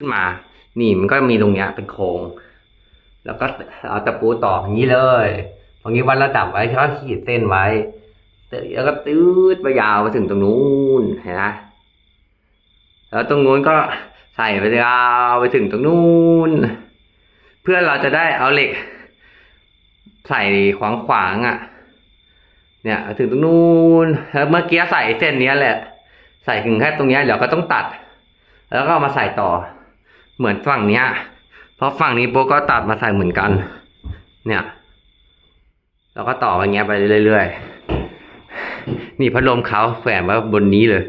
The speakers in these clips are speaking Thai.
ขึ้นมา นี่มันก็มีตรงเนี้ยเป็นโครงแล้วก็เอาตะปูต่ออย่างนี้เลยตรงนี้วัดระดับไว้ก็ขีดเส้นไว้แล้วก็ตืดไปยาวไปถึงตรงนู้นเห็นไหมแล้วตรงนู้นก็ใส่ไปยาวไปถึงตรงนู้นเพื่อเราจะได้เอาเหล็ก ใส่ขวางขวางๆอะ เนี่ยถึงตรงนู้นแล้วเมื่อกี้ใส่เส้นเนี้ยแหละ ใส่ถึงแค่ตรงเนี้ยเดี๋ยวก็ต้องตัด แล้วก็เอามาใส่ต่อ เหมือนฝั่งเนี้ย เพราะฝั่งนี้โป๊ก็ตัดมาใส่เหมือนกัน เนี่ยแล้วก็ต่ออย่างเงี้ยไปเรื่อยๆ นี่พัดลมเขาแขวนไว้บนนี้เลย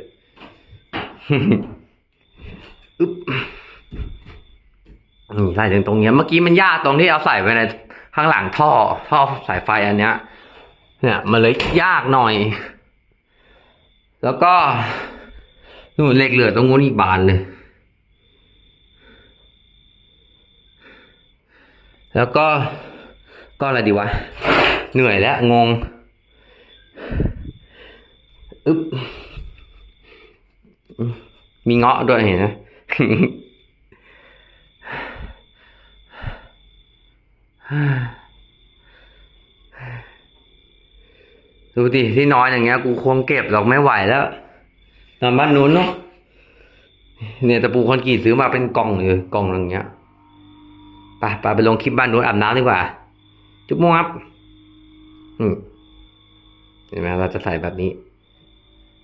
อึ๊บนี่ใส่ถึงตรงเนี้ย เมื่อกี้มันยากตรงที่เอาใส่ไว้ในข้างหลังท่อ ท่อสายไฟอันเนี้ย เนี่ย มันเลยยากหน่อย แล้วก็นู่นเหล็กเหลือตรงนู้นอีกบานเลย แล้วก็ก็อะไรดีวะ เหนื่อยแล้วงงอึ๊บมีเงาะด้วยเห็นไหมดูดิที่นอนอย่างเงี้ย กูคงเก็บหรอกไม่ไหวแล้วตอนบ้านนู้นเนาะเนี่ยตะปูคอนกรีตซื้อมาเป็นกล่องเลยกล่องอย่างเงี้ย ไปไปไปลงคลิปบ้านนู้นอาบน้ำดีกว่า จุ๊บมงครับอืมเห็นไหมเราจะใส่แบบนี้